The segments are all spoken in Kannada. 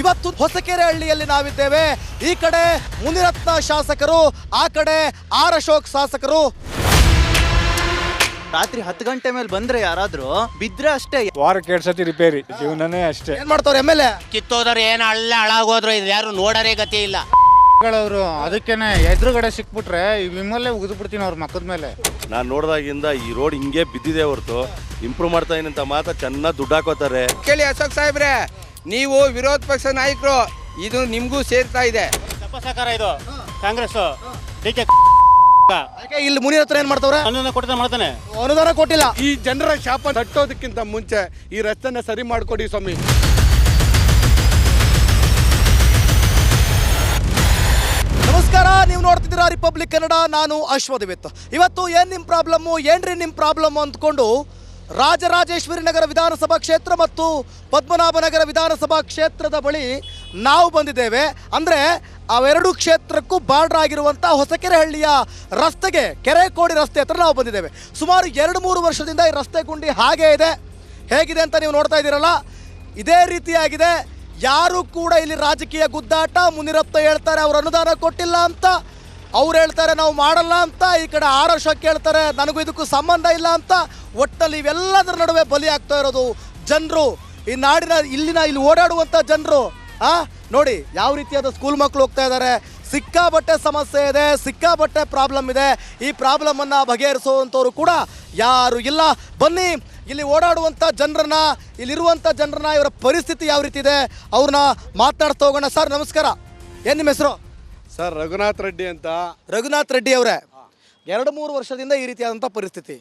ಇವತ್ತು ಹೊಸಕೆರೆ ಹಳ್ಳಿಯಲ್ಲಿ ನಾವಿದ್ದೇವೆ. ಈ ಕಡೆ ಮುನಿರತ್ನ ಶಾಸಕರು ಆ ಕಡೆ ಆರ್ ಅಶೋಕ್ ಶಾಸಕರು. ರಾತ್ರಿ ಹತ್ತು ಗಂಟೆ ಮೇಲೆ ಬಂದ್ರೆ ಯಾರಾದ್ರೂ ಬಿದ್ರೆ ಅಷ್ಟೇ. ವಾರಕ್ಕೆ ಎರಡು ಸತಿ ರಿಪೇರಿ ಜೀವನನೇ ಅಷ್ಟೇ. ಏನ್ ಮಾಡ್ತಾರೆ ಎಂ ಎಲ್ ಎ? ಕಿತ್ತೋದ್ರೆ ಏನ್ ಹಳ್ಳ ಹಾಳಾಗೋದ್ರು ಇದು ಯಾರು ನೋಡರೇ ಗತಿ ಇಲ್ಲ. ಅವರು ಅದಕ್ಕೇನೆ ಎದುರುಗಡೆ ಸಿಕ್ಬಿಟ್ರೆ ವಿಮಲ್ಲೇ ಉಗಿದು ಬಿಡ್ತೀನಿ ಅವ್ರ ಮಕ್ಕದ ಮೇಲೆ. ನಾನು ನೋಡಿದಾಗಿಂದ ಈ ರೋಡ್ ಹಿಂಗೆ ಬಿದ್ದಿದೆ ಹೊರತು. ಇಂಪ್ರೂವ್ ಮಾಡ್ತಾ ಅಂತ ಮಾತ್ರ ಚೆನ್ನಾಗಿ ದುಡ್ಡು ಹಾಕೋತಾರೆ. ಕೇಳಿ ಅಶೋಕ್ ಸಾಹೇಬ್ರೆ ನೀವು ವಿರೋಧ ಪಕ್ಷ ನಾಯಕರು ಇದು ನಿಮಗೂ ಸೇರ್ತಾ ಇದೆ. ತಪಸಕಾರ ಇದು ಕಾಂಗ್ರೆಸ್. ಡಿ ಕೆ ಯಾಕೆ ಇಲ್ಲಿ ಮುನಿರತ್ನ ಏನ್ ಮಾಡ್ತಾವ್ರೆ? ಅನುದಾನ ಕೊಡ್ತಾ ಮಾಡ್ತಾನೆ. ಅನುದಾನ ಕೊಟ್ಟಿಲ್ಲ. ಈ ಜನರ ಶಾಪ ತಟ್ಟೋದಕ್ಕಿಂತ ಮುಂಚೆ ಈ ರಸ್ತೆನ ಸರಿ ಮಾಡ್ಕೊಡಿ ಸ್ವಾಮಿ. ನಮಸ್ಕಾರ ನೀವು ನೋಡ್ತಿದ್ದೀರಾ ರಿಪಬ್ಲಿಕ್ ಕನ್ನಡ ನಾನು ಅಶ್ವದಿವಿತ್ ಇವತ್ತು ಏನ್ ನಿಮ್ ಪ್ರಾಬ್ಲಮ್ಮು ಏನ್ರಿ ನಿಮ್ ಪ್ರಾಬ್ಲಮ್ ಅಂದ್ಕೊಂಡು ರಾಜರಾಜೇಶ್ವರಿ ನಗರ ವಿಧಾನಸಭಾ ಕ್ಷೇತ್ರ ಮತ್ತು ಪದ್ಮನಾಭನಗರ ವಿಧಾನಸಭಾ ಕ್ಷೇತ್ರದ ಬಳಿ ನಾವು ಬಂದಿದ್ದೇವೆ. ಅಂದರೆ ಅವೆರಡು ಕ್ಷೇತ್ರಕ್ಕೂ ಬಾರ್ಡರ್ ಆಗಿರುವಂಥ ಹೊಸಕೆರೆ ಹಳ್ಳಿಯ ರಸ್ತೆಗೆ, ಕೆರೆಕೋಡಿ ರಸ್ತೆ ಹತ್ರ ನಾವು ಬಂದಿದ್ದೇವೆ. ಸುಮಾರು ಎರಡು ಮೂರು ವರ್ಷದಿಂದ ಈ ರಸ್ತೆ ಗುಂಡಿ ಹಾಗೇ ಇದೆ. ಹೇಗಿದೆ ಅಂತ ನೀವು ನೋಡ್ತಾ ಇದ್ದೀರಲ್ಲ? ಇದೇ ರೀತಿಯಾಗಿದೆ. ಯಾರು ಕೂಡ ಇಲ್ಲಿ ರಾಜಕೀಯ ಗುದ್ದಾಟ ಮುನಿರಪ್ತ ಹೇಳ್ತಾರೆ, ಅವರು ಅನುದಾನ ಕೊಟ್ಟಿಲ್ಲ ಅಂತ. ಅವ್ರು ಹೇಳ್ತಾರೆ ನಾವು ಮಾಡಲ್ಲ ಅಂತ, ಈ ಕಡೆ ಆರ್ ಕೇಳ್ತಾರೆ ಹೇಳ್ತಾರೆ ನನಗೂ ಇದಕ್ಕೂ ಸಂಬಂಧ ಇಲ್ಲ ಅಂತ. ಒಟ್ಟಲ್ಲಿ ಇವೆಲ್ಲದರ ನಡುವೆ ಬಲಿ ಆಗ್ತಾ ಇರೋದು ಜನರು. ಈ ನಾಡಿನ, ಇಲ್ಲಿನ, ಇಲ್ಲಿ ಓಡಾಡುವಂಥ ಜನರು, ಆ? ನೋಡಿ, ಯಾವ ರೀತಿಯಾದ ಸ್ಕೂಲ್ ಮಕ್ಕಳು ಹೋಗ್ತಾ ಇದ್ದಾರೆ ಸಿಕ್ಕಾಬಟ್ಟೆ ಸಮಸ್ಯೆ ಇದೆ ಸಿಕ್ಕಾಬಟ್ಟೆ ಪ್ರಾಬ್ಲಮ್ ಇದೆ. ಈ ಪ್ರಾಬ್ಲಮನ್ನು ಬಗೆಹರಿಸುವಂಥವ್ರು ಕೂಡ ಯಾರು ಇಲ್ಲ. ಬನ್ನಿ, ಇಲ್ಲಿ ಓಡಾಡುವಂಥ ಜನರನ್ನ ಇಲ್ಲಿರುವಂಥ ಜನರನ್ನ ಇವರ ಪರಿಸ್ಥಿತಿ ಯಾವ ರೀತಿ ಇದೆ, ಅವ್ರನ್ನ ಮಾತನಾಡ್ತಾ ಹೋಗೋಣ. ಸರ್, ನಮಸ್ಕಾರ. ಏನು ನಿಮ್ಮ ಹೆಸರು? ಸರ್ ರಘುನಾಥ್ ರೆಡ್ಡಿ ಅಂತ. ರಘುನಾಥ್ ರೆಡ್ಡಿ ಅವರೇ. ಎರಡು ಮೂರು ವರ್ಷದಿಂದ ಈ ರೀತಿಯಾದಂಥ ಪರಿಸ್ಥಿತಿ.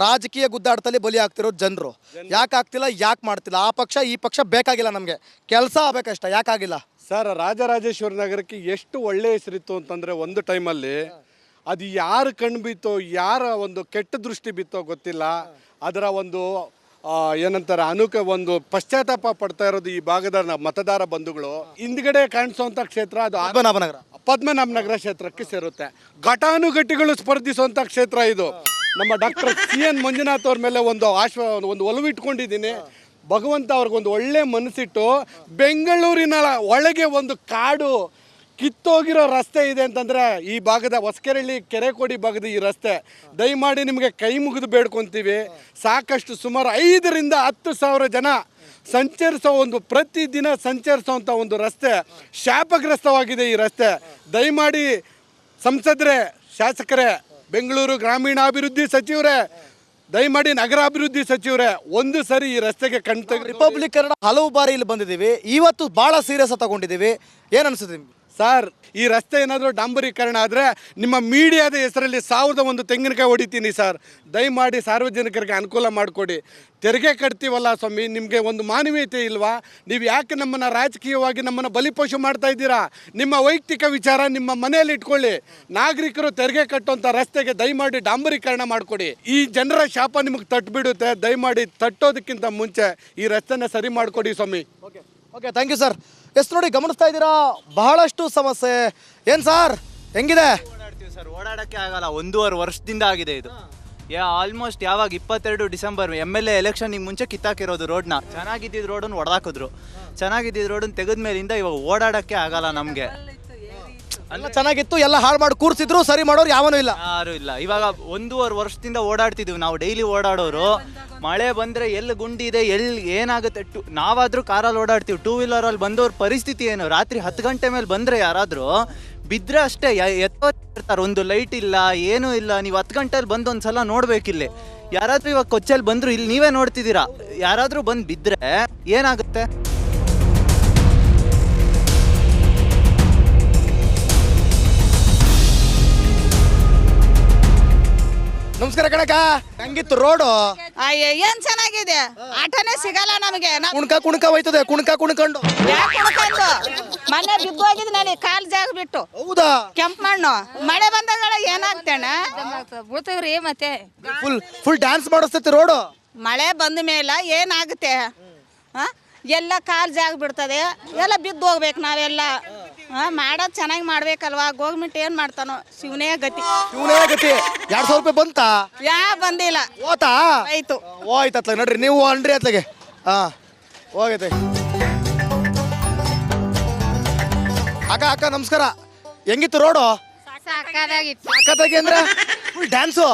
ರಾಜಕೀಯ ಗುದ್ದಾಟದಲ್ಲಿ ಬಲಿ ಆಗ್ತಿರೋ ಜನರು. ಯಾಕೆ ಆಗ್ತಿಲ್ಲ ಯಾಕೆ ಮಾಡ್ತಿಲ್ಲ? ಆ ಪಕ್ಷ ಈ ಪಕ್ಷ ಬೇಕಾಗಿಲ್ಲ ನಮಗೆ. ಕೆಲಸ ಆಗಬೇಕಷ್ಟ ಯಾಕಾಗಿಲ್ಲ ಸರ್ ರಾಜರಾಜೇಶ್ವರಿ ನಗರಕ್ಕೆ ಎಷ್ಟು ಒಳ್ಳೆ ಹೆಸರಿತ್ತು ಅಂತಂದ್ರೆ ಒಂದು ಟೈಮಲ್ಲಿ ಅದು ಯಾರು ಕಣ್ಣು ಬಿತ್ತೋ ಯಾರ ಒಂದು ಕೆಟ್ಟ ದೃಷ್ಟಿ ಬಿತ್ತೋ ಗೊತ್ತಿಲ್ಲ. ಅದರ ಒಂದು ಏನಂತಾರೆ ಅನುಕ ಒಂದು ಪಶ್ಚಾತ್ತಾಪ ಪಡ್ತಾ ಇರೋದು ಈ ಭಾಗದ ಮತದಾರ ಬಂಧುಗಳು. ಹಿಂದ್ಗಡೆ ಕಾಣಿಸುವಂತ ಕ್ಷೇತ್ರ ಅದು ಪದ್ಮನಾಭನಗರ. ಪದ್ಮನಾಭನಗರ ಪದ್ಮನಾಭ ನಗರ ಕ್ಷೇತ್ರಕ್ಕೆ ಸೇರುತ್ತೆ. ಘಟಾನುಘಟಿಗಳು ಸ್ಪರ್ಧಿಸುವಂತ ಕ್ಷೇತ್ರ ಇದು. ನಮ್ಮ ಡಾಕ್ಟರ್ ಸಿ ಎನ್ ಮಂಜುನಾಥ್ ಅವ್ರ ಮೇಲೆ ಒಂದು ಆಶ್ವ ಒಂದು ಒಲವು ಇಟ್ಕೊಂಡಿದ್ದೀನಿ. ಭಗವಂತ ಅವ್ರಿಗೊಂದು ಒಳ್ಳೆ ಮನಸ್ಸಿಟ್ಟು ಬೆಂಗಳೂರಿನ ಒಳಗೆ ಒಂದು ಕಾಡು ಕಿತ್ತೋಗಿರೋ ರಸ್ತೆ ಇದೆ ಅಂತಂದ್ರೆ ಈ ಭಾಗದ ಹೊಸಕೆರಳ್ಳಿ ಕೆರೆಕೋಡಿ ಭಾಗದ ಈ ರಸ್ತೆ. ದಯಮಾಡಿ ನಿಮಗೆ ಕೈ ಮುಗಿದು ಬೇಡ್ಕೊತೀವಿ. ಸಾಕಷ್ಟು ಸುಮಾರು ಐದರಿಂದ ಹತ್ತು ಸಾವಿರ ಜನ ಸಂಚರಿಸೋ ಒಂದು ಪ್ರತಿದಿನ ಸಂಚರಿಸುವಂಥ ಒಂದು ರಸ್ತೆ ಶಾಪಗ್ರಸ್ತವಾಗಿದೆ ಈ ರಸ್ತೆ. ದಯಮಾಡಿ ಸಂಸದರೇ, ಶಾಸಕರೇ, ಬೆಂಗಳೂರು ಗ್ರಾಮೀಣಾಭಿವೃದ್ಧಿ ಸಚಿವರೇ, ದಯಮಾಡಿ ನಗರಾಭಿವೃದ್ಧಿ ಸಚಿವರೇ, ಒಂದು ಸರಿ ಈ ರಸ್ತೆಗೆ ಕಣ್ತ ರಿಪಬ್ಲಿಕ್ ಕನ್ನಡ ಹಲವು ಬಾರಿ ಇಲ್ಲಿ ಬಂದಿದ್ದೀವಿ. ಇವತ್ತು ಭಾಳ ಸೀರಿಯಸ್ ತಗೊಂಡಿದ್ದೀವಿ. ಏನು ಅನ್ಸುತ್ತೆ ನಿಮ್ಗೆ? ಸರ್, ಈ ರಸ್ತೆ ಏನಾದರೂ ಡಾಂಬರೀಕರಣ ಆದರೆ ನಿಮ್ಮ ಮೀಡಿಯಾದ ಹೆಸರಲ್ಲಿ ಸಾವಿರದ ಒಂದು ತೆಂಗಿನಕಾಯಿ ಹೊಡಿತೀನಿ ಸರ್. ದಯಮಾಡಿ ಸಾರ್ವಜನಿಕರಿಗೆ ಅನುಕೂಲ ಮಾಡಿಕೊಡಿ. ತೆರಿಗೆ ಕಟ್ತೀವಲ್ಲ ಸ್ವಾಮಿ, ನಿಮಗೆ ಒಂದು ಮಾನವೀಯತೆ ಇಲ್ವಾ? ನೀವು ಯಾಕೆ ನಮ್ಮನ್ನು ರಾಜಕೀಯವಾಗಿ ನಮ್ಮನ್ನು ಬಲಿಪಶು ಮಾಡ್ತಾ ಇದ್ದೀರಾ? ನಿಮ್ಮ ವೈಯಕ್ತಿಕ ವಿಚಾರ ನಿಮ್ಮ ಮನೆಯಲ್ಲಿ ಇಟ್ಕೊಳ್ಳಿ. ನಾಗರಿಕರು ತೆರಿಗೆ ಕಟ್ಟುವಂಥ ರಸ್ತೆಗೆ ದಯಮಾಡಿ ಡಾಂಬರೀಕರಣ ಮಾಡಿಕೊಡಿ. ಈ ಜನರ ಶಾಪ ನಿಮಗೆ ತಟ್ಟುಬಿಡುತ್ತೆ ದಯಮಾಡಿ ತಟ್ಟೋದಕ್ಕಿಂತ ಮುಂಚೆ ಈ ರಸ್ತೆನ ಸರಿ ಮಾಡಿಕೊಡಿ ಸ್ವಾಮಿ. Okay okay thank you sir ಎಷ್ಟು ನೋಡಿ, ಗಮನಿಸ್ತಾ ಇದ್ದೀರಾ? ಬಹಳಷ್ಟು ಸಮಸ್ಯೆ. ಏನು ಸರ್? ಹೆಂಗಿದೆ? ಓಡಾಡ್ತೀವಿ ಸರ್, ಓಡಾಡಕ್ಕೆ ಆಗಲ್ಲ. ಒಂದೂವರೆ ವರ್ಷದಿಂದ ಆಗಿದೆ ಇದು. ಯಾ ಆಲ್ಮೋಸ್ಟ್ ಯಾವಾಗ ಇಪ್ಪತ್ತೆರಡು ಡಿಸೆಂಬರ್ ಎಂ ಎಲ್ ಎ ಎಲೆಕ್ಷನ್ಗೆ ಮುಂಚೆ ಕಿತ್ತಾಕಿರೋದು ರೋಡ್ನ. ಚೆನ್ನಾಗಿದ್ದಿದ್ದು ರೋಡನ್ನು ಹೊಡೆದಾಕಿದ್ರು ಚೆನ್ನಾಗಿದ್ದಿದ್ದು ರೋಡನ್ನು ತೆಗೆದ ಮೇಲಿಂದ ಇವಾಗ ಓಡಾಡಕ್ಕೆ ಆಗಲ್ಲ ನಮಗೆ. ಎಲ್ಲ ಚೆನ್ನಾಗಿತ್ತು ಎಲ್ಲ ಹಾಳು ಮಾಡಿ ಕೂರ್ಸಿದ್ರು ಸರಿ ಮಾಡೋರು ಯಾವನೂ ಇಲ್ಲ. ಯಾರು ಇಲ್ಲ. ಇವಾಗ ಒಂದೂವರೆ ವರ್ಷದಿಂದ ಓಡಾಡ್ತಿದ್ವಿ ನಾವು ಡೈಲಿ ಓಡಾಡೋರು. ಮಳೆ ಬಂದ್ರೆ ಎಲ್ಲಿ ಗುಂಡಿ ಇದೆ ಎಲ್ಲಿ ಏನಾಗುತ್ತೆ ಟು ನಾವಾದ್ರೂ ಕಾರಲ್ಲಿ ಓಡಾಡ್ತೀವಿ ಟೂ ವೀಲರಲ್ಲಿ ಬಂದವ್ರ ಪರಿಸ್ಥಿತಿ ಏನು? ರಾತ್ರಿ ಹತ್ತು ಗಂಟೆ ಮೇಲೆ ಬಂದ್ರೆ ಯಾರಾದರೂ ಬಿದ್ರೆ ಅಷ್ಟೇ ಎತ್ತಾರೆ ಒಂದು ಲೈಟ್ ಇಲ್ಲ ಏನೂ ಇಲ್ಲ ನೀವು ಹತ್ತು ಗಂಟೆಲಿ ಬಂದು ಒಂದ್ಸಲ ನೋಡ್ಬೇಕಿಲ್ಲಿ. ಯಾರಾದ್ರೂ ಇವಾಗ ಕೊಚ್ಚಲ್ಲಿ ಬಂದ್ರು ಇಲ್ಲಿ ನೀವೇ ನೋಡ್ತಿದ್ದೀರಾ? ಯಾರಾದ್ರೂ ಬಂದು ಬಿದ್ರೆ ಏನಾಗುತ್ತೆ? ನಮಸ್ಕಾರ ಕಣಕ ಹಂಗಿತ್ತು ರೋಡು? ಅಯ್ಯ ಏನ್ ಚೆನ್ನಾಗಿದೆ? ಆಟನೇ ಸಿಗಲ್ಲ ನಮಗೆ. ಕುಣಕ ಕುಣಕ ಕುಣ್ಕ ಹೋಯ್ತದೆ ಕುಣ್ಕ ಕುಣ್ಕೊಂಡು. ಯಾಕ್ ಕುಣ್ಕೊಂಡು? ಮೊನ್ನೆ ಬಿದ್ದು ಹೋಗಿದ್ ನಾನು ಕಾಲ್ ಜಾಗ ಬಿಟ್ಟು. ಹೌದಾ? ಕೆಂಪ್ ಮಣ್ಣು ಮಳೆ ಬಂದಾಗ ಏನಾಗ್ತೇಣ ಬೀಳ್ತೇವ್ರಿ ಮತ್ತೆ. ಫುಲ್ ಫುಲ್ ಡ್ಯಾನ್ಸ್ ಮಾಡಿಸ್ತೈತಿ ರೋಡು? ಮಳೆ ಬಂದ ಮೇಲೆ ಏನಾಗುತ್ತೆ? ಆ? ಎಲ್ಲ ಕಾಲ್ ಜಾಗ ಬಿಡ್ತದೆ. ಎಲ್ಲ ಬಿದ್ದು ಹೋಗ್ಬೇಕು ನಾವೆಲ್ಲ. ಮಾಡೋದ್ ಚೆನ್ನಾಗಿ ಮಾಡ್ಬೇಕಲ್ವಾ? ಗೋರ್ಮೆಂಟ್ ಏನ್ ಮಾಡ್ತಾನೋ? ಶಿವನೇ ಗತಿ. ಇವನೇ ಗತಿ. ಎರಡ್ ಸಾವಿರ ರೂಪಾಯಿ ಬಂತಾ? ಯಾ ಬಂದಿಲ್ಲ. ಓತಾ ಆಯ್ತು ಹೋಯ್ತು. ಅತ್ಲಾಗ ನೋಡ್ರಿ ನೀವು ಅನ್ರಿ ಅತ್ಲಾಗೆ. ಹಾ ಹೋಗೈತೆ. ಅಕ್ಕ ಅಕ್ಕ ನಮಸ್ಕಾರ. ಹೆಂಗಿತ್ತು ರೋಡು? ಸಖತ್ತಾಗಿ ಅಂದ್ರೆ? Full dance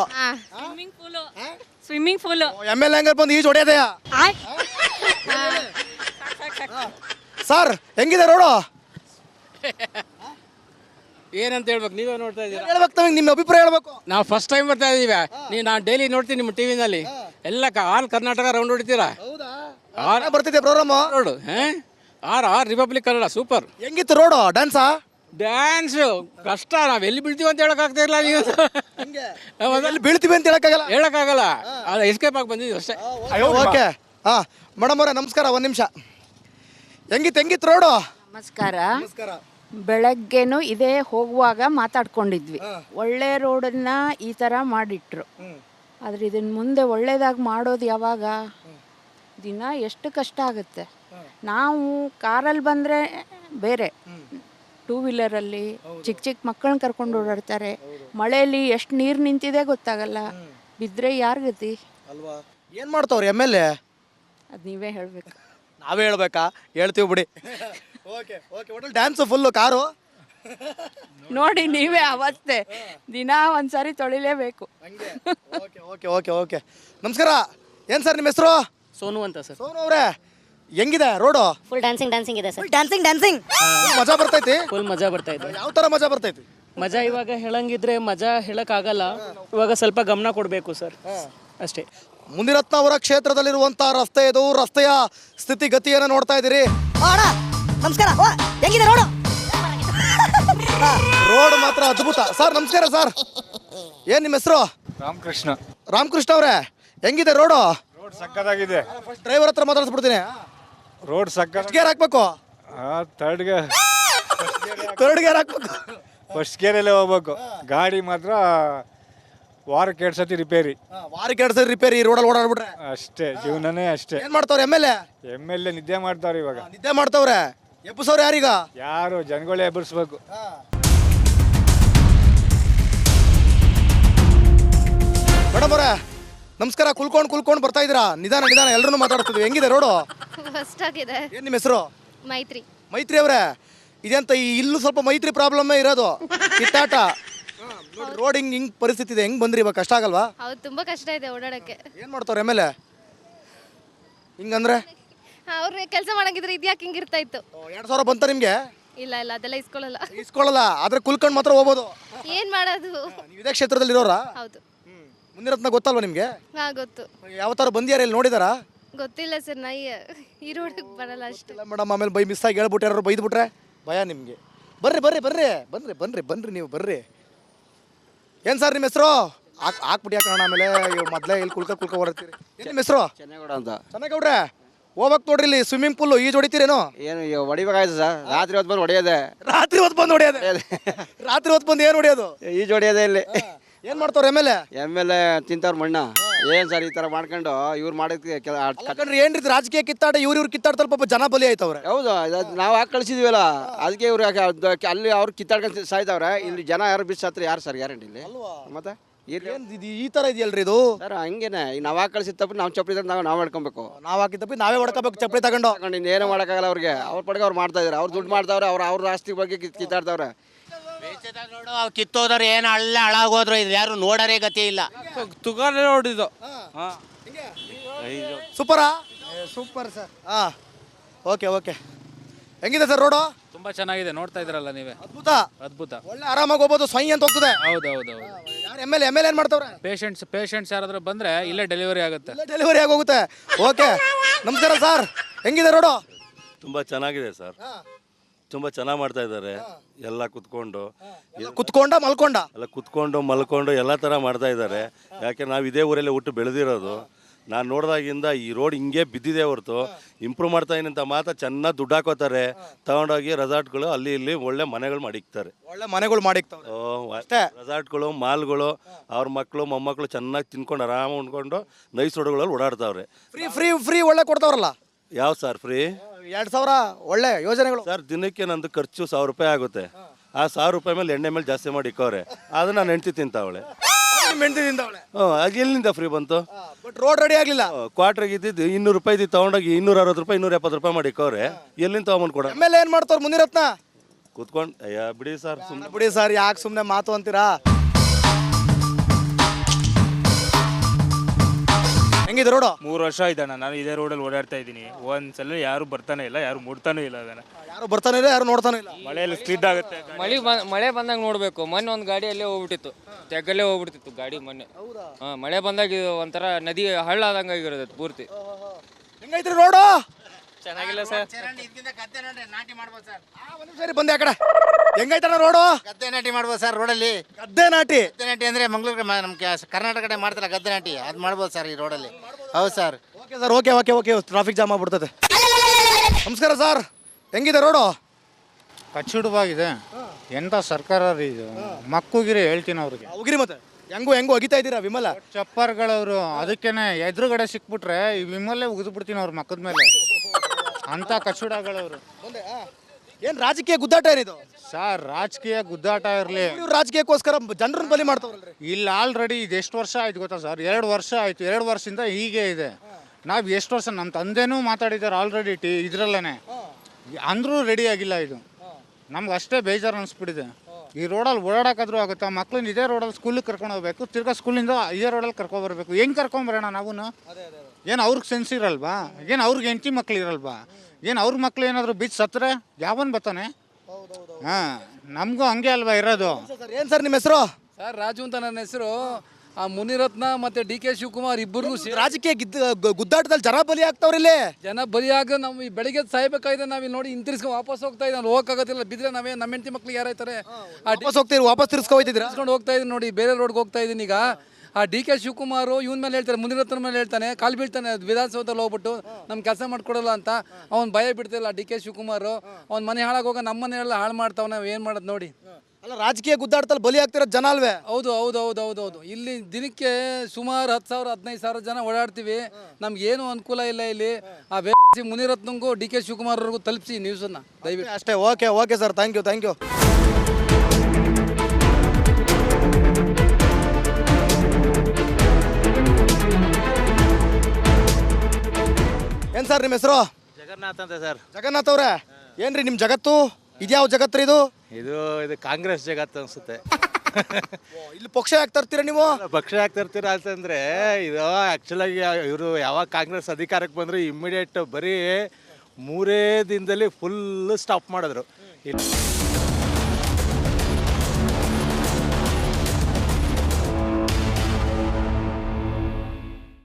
swimming pool swimming pool M L ಹಂಗಾರೆ ಬಂದು ಈಜು ಹೊಡೆಯೋದೆಯಾ ಸರ್ ಹೆಂಗಿದೆ ರೋಡು? ಏನಂತ ಹೇಳ್ಬೇಕು? ನೀವೇ ನೋಡ್ತಾ ಇದ್ದೀರಾ? ಹೇಳ್ಬೇಕು ನಮಗೆ ನಿಮ್ಮ ಅಭಿಪ್ರಾಯ ಹೇಳ್ಬೇಕು. ನಾವು ಫಸ್ಟ್ ಟೈಮ್ ಬರ್ತಾ ಇದೀವಿ ನೀವು ನಾನು ಡೈಲಿ ನೋಡ್ತೀನಿ ನಿಮ್ಮ ಟಿವಿನಲ್ಲಿ ಎಲ್ಲ ಆಲ್ ಕರ್ನಾಟಕ ರೌಂಡ್ ಹೊಡಿತೀರಾ? ಆರ್ ಬರ್ತಿದೆ program road R R republic Kannada super ಹೆಂಗಿತ್ತು ರೋಡು ಡ್ಯಾನ್ಸಾ ಡ್ಯಾನ್ಸ್ ಕಷ್ಟ ನಾವ್ ಎಲ್ಲಿ ಬೀಳ್ತೀವಿ ಅಂತ ಹೇಳಕ್ ಆಗ್ತಾ ಇಲ್ಲ ನೀವು. ಎಲ್ಲಿ ಬೀಳ್ತೀವಿ ಅಂತ ಹೇಳಕ್ಕಾಗಲ್ಲ ಹೇಳಕ್ಕಾಗಲ್ಲ ಅದು ಎಸ್ಕೇಪ್ ಆಗಿ ಬಂದಿದ್ವಿ ಅಷ್ಟೇ. ಓಕೆ. ಹಾ. ಮೇಡಮ್ ಅವರೇ ನಮಸ್ಕಾರ ಒಂದು ನಿಮಿಷ. ಹೆಂಗಿತ್ತು ಹೆಂಗಿತ್ತು ರೋಡು ನಮಸ್ಕಾರ. ನಮಸ್ಕಾರ. ಬೆಳಗ್ಗೆನೂ ಇದೇ ಹೋಗುವಾಗ ಮಾತಾಡ್ಕೊಂಡಿದ್ವಿ. ಒಳ್ಳೆ ರೋಡನ್ನ ಈ ಥರ ಮಾಡಿಟ್ರು. ಆದ್ರೆ ಇದನ್ನ ಮುಂದೆ ಒಳ್ಳೇದಾಗಿ ಮಾಡೋದು ಯಾವಾಗ? ದಿನ ಎಷ್ಟು ಕಷ್ಟ ಆಗುತ್ತೆ. ನಾವು ಕಾರಲ್ಲಿ ಬಂದರೆ ಬೇರೆ. ಟೂ ವೀಲರಲ್ಲಿ ಚಿಕ್ಕ ಚಿಕ್ಕ ಮಕ್ಕಳನ್ನ ಕರ್ಕೊಂಡು ಓಡಾಡ್ತಾರೆ. ಮಳೆಯಲ್ಲಿ ಎಷ್ಟು ನೀರು ನಿಂತಿದೆ ಗೊತ್ತಾಗಲ್ಲ. ಬಿದ್ದರೆ ಯಾರ ಗತಿ? ಅಲ್ವಾ? ಏನು ಮಾಡ್ತಾವ್ರಿ ಎಂ ಎಲ್ ಎ? ಅದು ನೀವೇ ಹೇಳಬೇಕು. ನಾವೇ ಹೇಳ್ಬೇಕಾ? ಹೇಳ್ತೀವಿ ಬಿಡಿ. Okay okay dance full car ನೋಡಿ ನೀವೇ ಅವಸ್ಥೆ ದಿನ ಒಂದ್ಸರಿ ತೊಳಿಲೇಬೇಕು. ಓಕೆ ಓಕೆ ಓಕೆ ಓಕೆ ನಮಸ್ಕಾರ. ಏನು ಸರ್ ನಿಮ್ಮ ಹೆಸರು? ಸೋನು ಅಂತ ಸರ್. ಸೋನು ಅವರೇ. ಹೆಂಗಿದೆ ರೋಡು? ಫುಲ್ ಡ್ಯಾನ್ಸಿಂಗ್ ಡ್ಯಾನ್ಸಿಂಗ್ ಇದೆ ಸರ್. ಡ್ಯಾನ್ಸಿಂಗ್ ಡ್ಯಾನ್ಸಿಂಗ್ ಮಜಾ ಬರ್ತೈತಿ? ಫುಲ್ ಮಜಾ ಬರ್ತಾ ಇದೆ. ಯಾವ ಥರ ಮಜಾ ಬರ್ತೈತಿ? ಮಜಾ ಇವಾಗ ಹೇಳಂಗಿದ್ರೆ ಮಜಾ ಹೇಳಕ್ಕಾಗಲ್ಲ. ಇವಾಗ ಸ್ವಲ್ಪ ಗಮನ ಕೊಡಬೇಕು ಸರ್. ಅಷ್ಟೇ. ಮುನಿರತ್ನ ಅವರ ಕ್ಷೇತ್ರದಲ್ಲಿರುವಂತಹ ರಸ್ತೆ ಇದು. ರಸ್ತೆಯ ಸ್ಥಿತಿಗತಿಯನ್ನು ನೋಡ್ತಾ ಇದ್ದೀರಿ. ನಮಸ್ಕಾರ. ಹೆಂಗಿದೆ ರೋಡು? ರೋಡ್ ಮಾತ್ರ ಅದ್ಭುತ. ಸರ್ ನಮಸ್ಕಾರ ಸರ್. ಏನ್ ನಿಮ್ಮ ಹೆಸರು? ರಾಮಕೃಷ್ಣ. ರಾಮಕೃಷ್ಣ ಅವರೇ. ಹೆಂಗಿದೆ ರೋಡು? ರೋಡ್ ಸಕ್ಕತ್ತಾಗಿದೆ ಡ್ರೈವರ್ ಹತ್ರ ಮಾತಾಡ್ಸ್ಬಿಡ್ತೀನಿ. ರೋಡ್ ಸಕ್ಕ ಗೇರ್ ಹಾಕ್ಬೇಕು? ಥರ್ಡ್ ಗೇರ್ ಥರ್ಡ್ ಗೇರ್ ಹಾಕ್ಬೇಕು? ಫಸ್ಟ್ ಗೇರಲ್ಲೇ ಹೋಗ್ಬೇಕು. ಗಾಡಿ ಮಾತ್ರ ವಾರಕ್ಕೆ ಎರಡು ಸತಿ ರಿಪೇರಿ ವಾರಕ್ಕೆ ಎರಡು ಸತಿ ರಿಪೇರಿ ರೋಡಲ್ಲಿ ಓಡಾಡ್ಬಿಟ್ರೆ. ಅಷ್ಟೇ ಜೀವನನೇ ಅಷ್ಟೇ. ಏನ್ ಮಾಡ್ತಾವ್ರೆ M L A M L A ನಿದ್ದೆ ಮಾಡ್ತಾವ್ರೆ ಇವಾಗ. ನಿದ್ದೆ ಮಾಡ್ತಾವ್ರೆ. ಎಬ್ಬಿಸವ್ರೆ ಯಾರೀಗ? ಯಾರು ಜನಗಳೇ ಎಬ್ಬರಿಸ್ಬೇಕು ಮೇಡಮ್ ಅವರೇ ನಮಸ್ಕಾರ ಕುಲ್ಕೊಂಡು ಕುಲ್ಕೊಂಡು ಬರ್ತಾ ಇದ್ದೀರಾ? ನಿಧಾನ ನಿಧಾನ ಎಲ್ಲರೂ ಮಾತಾಡ್ತಿದ್ವಿ. ಹೆಂಗಿದೆ ರೋಡು? ಫಸ್ಟ್ ಆಗಿದೆ ಏನು ನಿಮ್ಮ ಹೆಸರು? ಮೈತ್ರಿ. ಮೈತ್ರಿ ಅವರೇ ಇದೆಂತ ಈ ಇಲ್ಲೂ ಸ್ವಲ್ಪ ಮೈತ್ರಿ ಪ್ರಾಬ್ಲಮ್ಮೇ ಇರೋದು. ಕಿತ್ತಾಟ. ರೋಡ್ ಹಿಂಗ್ ಹಿಂಗ್ ಪರಿಸ್ಥಿತಿ ಇದೆ. ಹೆಂಗ್ ಬಂದ್ರಿ ಇವಾಗ? ಕಷ್ಟ ಆಗಲ್ವಾ? ಹೌದು ತುಂಬಾ ಕಷ್ಟ ಇದೆ ಓಡಾಡಕ್ಕೆ. ಏನ್ ಮಾಡ್ತಾರೆ ಎಂ ಎಲ್ ಎ? ಹಿಂಗಂದ್ರೆ? ಅವ್ರಿಗೆ ಕೆಲಸ ಮಾಡಂಗಿದ್ರೆ ಇದ್ಯಾಕೆ ಹಿಂಗಿರ್ತಾ ಇತ್ತು ಎರಡು ಸಾವಿರ ಬಂತ ನಿಮ್ಗೆ? ಇಲ್ಲ ಇಲ್ಲ ಅದೆಲ್ಲ ಇಸ್ಕೊಳ್ಳಲ್ಲ ಇಸ್ಕೊಳ್ಳಲ್ಲ ಆದ್ರೆ ಕುಲ್ಕಂಡ್ ಮಾತ್ರ ಹೋಗ್ಬೋದು. ಏನ್ ಮಾಡೋದು? ನೀವು ಇದೇ ಕ್ಷೇತ್ರದಲ್ಲಿ ಇರೋರಾ? ಹೌದು. ಮುಂದಿರತ್ನ ಗೊತ್ತಲ್ವಾ ನಿಮಗೆ? ಹಾ ಗೊತ್ತು. ಯಾವ ತರ ಬಂದಿಯಾರ ಇಲ್ಲಿ ನೋಡಿದಾರಾ? ಗೊತ್ತಿಲ್ಲ ಸರ್ ನಾ ಈ- ರೋಡಿಗೆ ಬರಲ್ಲ ಅಷ್ಟೇ. ಇಲ್ಲ ಮೇಡಮ್ ಆಮೇಲೆ ಬೈ ಮಿಸ್ ಆಗಿ ಹೇಳ್ಬಿಟ್ಟು ಯಾರು ಬೈದ್ಬಿಟ್ರೆ? ಭಯ ನಿಮಗೆ. ಬರ್ರಿ ಬರ್ರಿ ಬರ್ರಿ ಬನ್ರಿ ಬನ್ರಿ ಬನ್ರಿ ನೀವು ಬರ್ರಿ. ಏನು ಸರ್ ನಿಮ್ಮ ಹೆಸರು? ಹಾಕ್ ಹಾಕ್ಬಿಟ್ಟು ಆಮೇಲೆ ಮೊದಲೇ ಮೊದ್ಲೇ ಇಲ್ಲಿ ಕುಲ್ಕ ಕುಲ್ಕ ಹೊರತೀರಿ ಏನ್ ನಿಮ್ಮ ಹೆಸರು? ಚೆನ್ನಗೌಡ ಅಂತ. ಚೆನ್ನಾಗೌಡ್ರೆ? ಹೋಗ್ಬೇಕು ನೋಡ್ರಿ ಇಲ್ಲಿ ಸ್ವಿಮ್ಮಿಂಗ್ ಪೂಲ್ ಈಜ್ ಹೊಡಿತೀರೇನು? ಏನು ಹೊಡಿಬೇಕಾಯ್ತು ಸರ್. ರಾತ್ರಿ ಹೊತ್ತು ಬಂದು ಹೊಡೆಯೋದೆ. ರಾತ್ರಿ ಹೊತ್ತು ಬಂದು ಹೊಡಿಯೋದು? ರಾತ್ರಿ ಹೊತ್ತು ಬಂದು ಏನು ಹೊಡಿಯೋದು? ಈಜು ಹೊಡೆಯೋದೇ ಇಲ್ಲಿ. ಏನ್ ಮಾಡ್ತಾವ್ರ M L A? M L A ತಿಂತಾವ್ರ ಮಣ್ಣ. ಏನ್ ಸರ್ ಈ ತರ ಮಾಡ್ಕೊಂಡು ಇವ್ರು ಮಾಡೋದಕ್ಕೆ ಕೆಲ ಯಾಕಂದ್ರೆ ಏನ್ರಿ ಇದು ರಾಜಕೀಯ ಕಿತ್ತಾಟ ಇವ್ರ ಇವ್ರು ಕಿತ್ತಾಡ್ತಾರೆ ಪಾಪ ಜನ ಬಲಿ ಆಯ್ತವ್ರೆ. ಹೌದು ನಾವ್ ನಾವು ಹಾಕಿ ಅಲ್ಲ ಅದಕ್ಕೆ ಇವ್ರು ಯಾಕೆ ಅದ್- ಅಲ್ಲಿ ಅವ್ರು ಕಿತ್ತಾಡ್ಕೊಂಡು ಸಾಯ್ತಾವ್ರೆ. ಇಲ್ಲಿ ಜನ ಯಾರು ಬಿಸ್ ಹತ್ರ ಯಾರು ಸರ್ ಗ್ಯಾರಂಟಿ ಇಲ್ಲಿ? ಮತ್ತೆ? ಏನ್ ಇದು ಈ ತರ ಇದೆಯಲ್ರಿ ಇದು? ಸರ್ ಹಂಗೇನೆ. ಈಗ ನಾವು ಹಾಕಿ ಕಳಿಸಿದ ನಾವು ಚಪ್ಪಲಿ ನಾವು ನಾವು ಮಾಡ್ಕೊಬೇಕು ನಾವ್ ಹಾಕಿದ್ದಪ್ಪ ನಾವೇ ಹೊಡ್ಕೋಬೇಕು ಚಪ್ಪಲಿ ತಗೊಂಡು. ತಗೊಂಡು ಇನ್ನೇನು ಮಾಡೋಕ್ಕಾಗಲ್ಲ ಅವ್ರಿಗೆ. ಅವ್ರ ಪಡೆಗೆ ಅವ್ರು ಮಾಡ್ತಾ ಇದಾರೆ. ಅವ್ರು ದುಡ್ಡು ಮಾಡ್ತಾವ್ರೆ ಅವ್ರು ಅವ್ರ ಆಸ್ತಿ ಬಗ್ಗೆ ಕಿತ್- ಕಿತ್ತಾಡ್ತಾವ್ರೆ. ನೋಡು ಅವ್ರು ಕಿತ್ತೋದ್ರೆ ಏನು ಅಲ್ಲ ಹಾಳಾಗೋದ್ರು ಇದು ಯಾರು ನೋಡರೇ ಗತಿ ಇಲ್ಲ. ತುಗಾರ ರೋಡ್ ಇದು ಸೂಪರಾ? Super sir. ಹಾ. Okay okay. ಹೆಂಗಿದೆ ಸರ್ ರೋಡು? ತುಂಬಾ ಚೆನ್ನಾಗಿದೆ ನೋಡ್ತಾ ಇದ್ರಲ್ಲ ನೀವೇ. ಅದ್ಭುತ. ಅದ್ಭುತ. ಒಳ್ಳೆ ಆರಾಮಾಗಿ ಹೋಗ್ಬೋದು ಸ್ವಯಂ ಅಂತ ಹೋಗ್ತದೆ. ಹೌದು. ಹೌದು ಹೌದು ಯಾರು ಎಂ ಎಲ್ ಎಂ ಎಲ್ ಏನ್ ಮಾಡ್ತಾವ್ರೆ? ಪೇಷಂಟ್ಸ್ ಪೇಷಂಟ್ಸ್ ಯಾರಾದ್ರೂ ಬಂದ್ರೆ ಇಲ್ಲೇ ಡೆಲಿವರಿ ಆಗುತ್ತೆ. ಡೆಲಿವರಿ ಆಗಿ ಹೋಗುತ್ತೆ. ಓಕೆ ನಮಸ್ಕಾರ ಸರ್. ಹೆಂಗಿದೆ ರೋಡು? ತುಂಬ ಚೆನ್ನಾಗಿದೆ ಸರ್. ತುಂಬ ಚೆನ್ನಾಗಿ ಮಾಡ್ತಾ ಇದ್ದಾರೆ. ಎಲ್ಲ ಕುತ್ಕೊಂಡು. ಕುತ್ಕೊಂಡ ಮಲ್ಕೊಂಡ? ಎಲ್ಲ ಕುತ್ಕೊಂಡು ಮಲ್ಕೊಂಡು ಎಲ್ಲ ಥರ ಮಾಡ್ತಾ ಇದ್ದಾರೆ. ಯಾಕೆ ನಾವು ಇದೇ ಊರಲ್ಲಿ ಹುಟ್ಟು ಬೆಳೆದಿರೋದು. ನಾನು ನೋಡಿದಾಗಿಂದ ಈ ರೋಡ್ ಹಿಂಗೆ ಬಿದ್ದಿದೆ ಹೊರತು ಇಂಪ್ರೂವ್ ಮಾಡ್ತಾ ಅಂತ ಮಾತ್ರ ಚೆನ್ನಾಗಿ ದುಡ್ಡು ಹಾಕೋತಾರೆ ತಗೊಂಡೋಗಿ ರೆಸಾರ್ಟ್ಗಳು ಅಲ್ಲಿ ಇಲ್ಲಿ ಒಳ್ಳೆ ಮನೆಗಳು ಮಾಡಿಕ್ತಾರೆ. ಒಳ್ಳೆ ಮನೆಗಳು ಮಾಡಿಕ್ತಾರೆ ಅಷ್ಟೇ. ರೆಸಾರ್ಟ್ಗಳು ಮಾಲ್ಗಳು ಅವ್ರ ಮಕ್ಕಳು ಮೊಮ್ಮಕ್ಕಳು ಚೆನ್ನಾಗಿ ತಿನ್ಕೊಂಡು ಆರಾಮ ಉಂಡ್ಕೊಂಡು ನೈಸ್ ರೋಡ್ಗಳಲ್ಲಿ ಓಡಾಡ್ತಾವ್ರೆ. ಫ್ರೀ ಫ್ರೀ ಫ್ರೀ ಒಳ್ಳೆ ಕೊಡ್ತಾವ್ರಲ್ಲ? ಯಾವ ಸರ್ ಫ್ರೀ ಎರಡ್ ಸಾವಿರ ಒಳ್ಳೆ ಯೋಜನೆಗಳು. ಸರ್ ದಿನಕ್ಕೆ ನಂದು ಖರ್ಚು ಸಾವಿರ ರೂಪಾಯಿ ಆಗುತ್ತೆ. ಆ ಸಾವಿರ ರೂಪಾಯಿ ಮೇಲೆ ಎಣ್ಣೆ ಮೇಲೆ ಜಾಸ್ತಿ ಮಾಡಿ ಇಕ್ಕವ್ರೆ. ಅದು ನಾನು ಹೆಂಡ್ತಿ ತಿಂತಾವಳೆ. ನಿಮ್ಮ ಹ್ಞೂ ಅದು ಎಲ್ಲಿಂದ ಫ್ರೀ ಬಂತು? ಬಟ್ ರೋಡ್ ರೆಡಿ ಆಗಲಿಲ್ಲ. ಕ್ವಾರ್ಟ್ರಿಗೆ ಇದ್ದಿದ್ದು ಇನ್ನೂರು ರೂಪಾಯಿ ಇದ್ದು ತೊಗೊಂಡೋಗಿ ಇನ್ನೂರ ಅರವತ್ತು ರೂಪಾಯಿ ಇನ್ನೂರ ಎಪ್ಪತ್ತು ರೂಪಾಯಿ ಮಾಡಿ ಕವ್ರೆ. ಎಲ್ಲಿಂದ ತೊಗೊಂಬಂದು ಕೊಡ? ಏನು ಏನ್ ಮುನಿರತ್ನ? ಮುಂದಿರತ್ನ ಕೂತ್ಕೊಂಡು ಅಯ್ಯ ಬಿಡಿ ಸರ್ ಸುಮ್ಮನೆ ಬಿಡಿ ಸರ್ ಯಾಕೆ ಸುಮ್ಮನೆ ಮಾತು ಅಂತೀರಾ? ಹೆಂಗಿದೆ ರೋಡು? ಮೂರು ವರ್ಷ ಆಯ್ತಣ್ಣ ನಾನು ಇದೇ ರೋಡಲ್ಲಿ ಓಡಾಡ್ತಾ ಇದ್ದೀನಿ. ಒಂದ್ಸಲ ಯಾರು ಬರ್ತಾನೆ ಇಲ್ಲ ಯಾರು ಮುಡ್ತಾನೆ ಇಲ್ಲ ಅದನ್ನ. ಯಾರು ಬರ್ತಾನೆ ಇಲ್ಲ ಯಾರು ನೋಡ್ತಾನೆ ಇಲ್ಲ? ಮಳೆಯಲ್ಲಿ ಸ್ಲಿಡ್ ಆಗುತ್ತೆ. ಮಳೆ ಬಂದ್ ಮಳೆ ಬಂದಾಗ ನೋಡ್ಬೇಕು. ಮೊನ್ನೆ ಒಂದು ಗಾಡಿ ಅಲ್ಲೇ ಹೋಗ್ಬಿಟ್ಟಿತ್ತು. ತೆಗ್ಗಲ್ಲೇ ಹೋಗ್ಬಿಡ್ತಿತ್ತು ಗಾಡಿ ಮೊನ್ನೆ. ಹಾ ಮಳೆ ಬಂದಾಗ ಇದು ಒಂಥರ ನದಿ ಹಳ್ಳ ಆದಂಗೆ ಆಗಿರೋದು ಪೂರ್ತಿ. ಹೆಂಗೈತ್ರಿ ರೋಡು? ಚೆನ್ನಾಗಿಲ್ಲ ಸರ್. ಸರಿ. ಬಂದೆ ಆ ಕಡೆ. ಹೆಂಗೈತಣ್ಣ ರೋಡು? ಗದ್ದೆ ನಾಟಿ ಮಾಡ್ಬೋದು ಸರ್ ರೋಡಲ್ಲಿ. ಗದ್ದೆ ನಾಟಿ? ಗದ್ದೆ ನಾಟಿ ಅಂದ್ರೆ ಮಂಗಳೂರು ನಮ್ಮ ಕರ್ನಾಟಕ ಕಡೆ ಮಾಡ್ತಾರಲ್ಲ ಗದ್ದೆ ನಾಟಿ. ಅದು ಮಾಡ್ಬೋದು ಸರ್ ಈ ರೋಡಲ್ಲಿ. ಹೌದು sir. Okay sir okay okay okay. Traffic jam ಆಗ್ಬಿಡ್ತದೆ. ನಮಸ್ಕಾರ ಸರ್. ಹೆಂಗಿದೆ ರೋಡು? ಕಚ್ಚಿಡುವಾಗಿದೆ. ಎಂತ ಸರ್ಕಾರ ರೀ ಇದು? ಮಕ್ಕುಗಿರಿ ಹೇಳ್ತೀನಿ ಅವ್ರಿಗೆ. ಹೋಗಿರಿ ಮತ್ತೆ. ಹೆಂಗು ಹೆಂಗು ಒಗಿತಾ ಇದ್ದೀರಾ ವಿಮಲ? ಚಪ್ಪರ್ಗಳವರು ಅದಕ್ಕೇನೆ ಎದುರುಗಡೆ ಸಿಕ್ಬಿಟ್ರೆ ಈ ವಿಮಲ್ಲೇ ಉಗಿದು ಬಿಡ್ತೀನಿ ಅವ್ರ ಮಕ್ಕದ ಮೇಲೆ. ಅಂಥ ಕಚುಡಗಳವರು ಏನ್ ರಾಜಕೀಯ ಗುದ್ದಾಟ ಏನಿದು ಸರ್ ರಾಜಕೀಯ ಗುದ್ದಾಟ ಇರಲಿ. ಇವ್ರು ರಾಜಕೀಯಕ್ಕೋಸ್ಕರ ಜನರನ್ನ ಬಲಿ ಮಾಡ್ತಾವ್ರಲ್ರಿ. ಇಲ್ಲಿ ಆಲ್ರೆಡಿ ಇದು ಎಷ್ಟು ವರ್ಷ ಆಯ್ತು ಗೊತ್ತಾ ಸರ್? ಎರಡು ವರ್ಷ ಆಯ್ತು. ಎರಡು ವರ್ಷದಿಂದ ಹೀಗೆ ಇದೆ. ನಾವು ಎಷ್ಟು ವರ್ಷ ನಮ್ಮ ತಂದೆನೂ ಮಾತಾಡಿದ್ದಾರೆ ಆಲ್ರೆಡಿ ಟಿ ಇದರಲ್ಲೇ ಅಂದರೂ ರೆಡಿ ಆಗಿಲ್ಲ ಇದು. ನಮ್ಗೆ ಅಷ್ಟೇ ಬೇಜಾರು ಅನಿಸ್ಬಿಟ್ಟಿದೆ. ಈ ರೋಡಲ್ಲಿ ಓಡಾಡೋಕ್ಕಾದ್ರೂ ಆಗುತ್ತಾ? ಮಕ್ಳನ್ನ ಇದೇ ರೋಡಲ್ಲಿ ಸ್ಕೂಲಿಗೆ ಕರ್ಕೊಂಡು ಹೋಗ್ಬೇಕು ತಿರ್ಗಾ ಸ್ಕೂಲಿಂದ ಇದೇ ರೋಡಲ್ಲಿ ಕರ್ಕೊಂಡ್ಬರ್ಬೇಕು ಹೆಂಗೆ ಕರ್ಕೊಂಡ್ಬರೋಣ ನಾವು ಏನು ಅವ್ರಿಗೆ ಸೆನ್ಸ್ ಇರಲ್ವಾ? ಏನು ಅವ್ರಿಗೆ ಹೆಂಡತಿ ಮಕ್ಳು ಇರಲ್ವಾ? ಏನು ಅವ್ರ ಮಕ್ಳು ಏನಾದರೂ ಬಿದ್ದು ಸತ್ತರೆ ಯಾವನ್ ಬರ್ತಾನೆ ಹಾಂ ನಮಗೂ ಹಂಗೆ ಅಲ್ವಾ ಇರೋದು. ಸರ್ ಏನ್ ಸರ್ ನಿಮ್ಮ ಹೆಸರು? ಸರ್ ರಾಜು ಅಂತ ನನ್ನ ಹೆಸರು. ಆ ಮುನಿರತ್ನ ಮತ್ತೆ ಡಿ ಕೆ ಶಿವಕುಮಾರ್ ಇಬ್ಬರಿಗೂ ರಾಜಕೀಯ ಗುದ್ದಾಟದಲ್ಲಿ ಜನ ಬಲಿ ಆಗ್ತಾವ್ರಿ ಇಲ್ಲಿ? ಜನ ಬಲಿಯಾಗ ನಾವು ಈ ಬೆಳಿಗ್ಗೆ ಸಾಯ್ಬೇಕಾಗಿದೆ ನಾವು ಇಲ್ಲಿ ನೋಡಿ ಹಿಂತಿರ್ಸ್ಕೊಂಡು ವಾಪಸ್ ಹೋಗ್ತಾ ಇದ್ದೀವಿ ನಾವು ಹೋಗಕ್ಕಾಗತ್ತಿಲ್ಲ. ಬಿದ್ರೆ ನಾವೇ ನಮ್ಮ ಹೆಂಡತಿ ಮಕ್ಳಿಗೆ ಯಾರಾಯ್ತಾರೆ ಆ ವಾಪಸ್ ಹೋಗ್ತೀರಿ ವಾಪಸ್ ತಿರ್ಸ್ಕೊಂಡು ಹೋಗ್ತಾ ಇದ್ದೀನಿ ನೋಡಿ ಬೇರೆ ರೋಡ್ಗೆ ಹೋಗ್ತಾ ಇದ್ದೀನಿ ಈಗ. ಆ ಡಿ ಕೆ ಶಿವಕುಮಾರ್ ಇವನ್ ಮೇಲೆ ಹೇಳ್ತಾರೆ ಮುನಿರತ್ನ ಮೇಲೆ ಹೇಳ್ತಾನೆ ಕಾಲು ಬೀಳ್ತಾನೆ ವಿಧಾನಸೌಧದಲ್ಲಿ ಹೋಗ್ಬಿಟ್ಟು ನಮ್ಗೆ ಕೆಲಸ ಮಾಡ್ಕೊಡಲ್ಲ ಅಂತ ಅವ್ನು ಭಯ ಬಿಡ್ತಿಲ್ಲ ಡಿ ಕೆ ಶಿವಕುಮಾರ್. ಅವ್ನ ಮನೆ ಹಾಳಾಗೋಗ ನಮ್ಮ ಮನೆಯೆಲ್ಲ ಹಾಳು ಮಾಡ್ತಾವ ನಾವು ಏನು ಮಾಡೋದು ನೋಡಿ. ಅಲ್ಲ ರಾಜಕೀಯ ಗುದ್ದಾಡ್ತಲ್ಲಿ ಬಲಿ ಆಗ್ತಿರೋ ಜನ ಅಲ್ವೇ? ಹೌದು ಹೌದು ಹೌದು ಹೌದು ಹೌದು. ಇಲ್ಲಿ ದಿನಕ್ಕೆ ಸುಮಾರು ಹತ್ತು ಸಾವಿರ ಹದಿನೈದು ಸಾವಿರ ಜನ ಓಡಾಡ್ತೀವಿ. ನಮ್ಗೆ ಏನು ಅನುಕೂಲ ಇಲ್ಲ ಇಲ್ಲಿ. ಆ ವ್ಯಕ್ತಿ ಮುನಿರತ್ನಂಗೂ ಡಿ ಕೆ ಶಿವಕುಮಾರ್ ಅವ್ರಿಗೂ ತಲುಪಿಸಿ ನ್ಯೂಸನ್ನು ದಯವಿಟ್ಟು. ಅಷ್ಟೇ okay okay sir. Thank you thank you. ಏನ್ ಸರ್ ನಿಮ್ಮ ಹೆಸರು? ಜಗನ್ನಾಥ್ ಅಂತ ಸರ್. ಜಗನ್ನಾಥ್ ಅವ್ರೆ? ಏನ್ರಿ ನಿಮ್ ಜಗತ್ತು? ಇದ್ಯಾವ ಜಗತ್ರಿ ಇದು? ಇದು ಇದು ಕಾಂಗ್ರೆಸ್ ಜಗತ್ತು ಅನ್ಸುತ್ತೆ. ಇಲ್ಲಿ ಪಕ್ಷ ಯಾಕೆ ತರ್ತೀರ ನೀವು? ಪಕ್ಷ ಯಾಕೆ ತರ್ತೀರ ಅಂತಂದ್ರೆ ಇದು ಆ್ಯಕ್ಚುಲಾಗಿ ಇವರು ಯಾವಾಗ ಕಾಂಗ್ರೆಸ್ ಅಧಿಕಾರಕ್ಕೆ ಬಂದ್ರು ಇಮ್ಮಿಡಿಯೇಟ್ ಬರೀ ಮೂರೇ ದಿನದಲ್ಲಿ ಫುಲ್ ಸ್ಟಾಪ್ ಮಾಡಿದ್ರು. ಇಲ್ಲಿ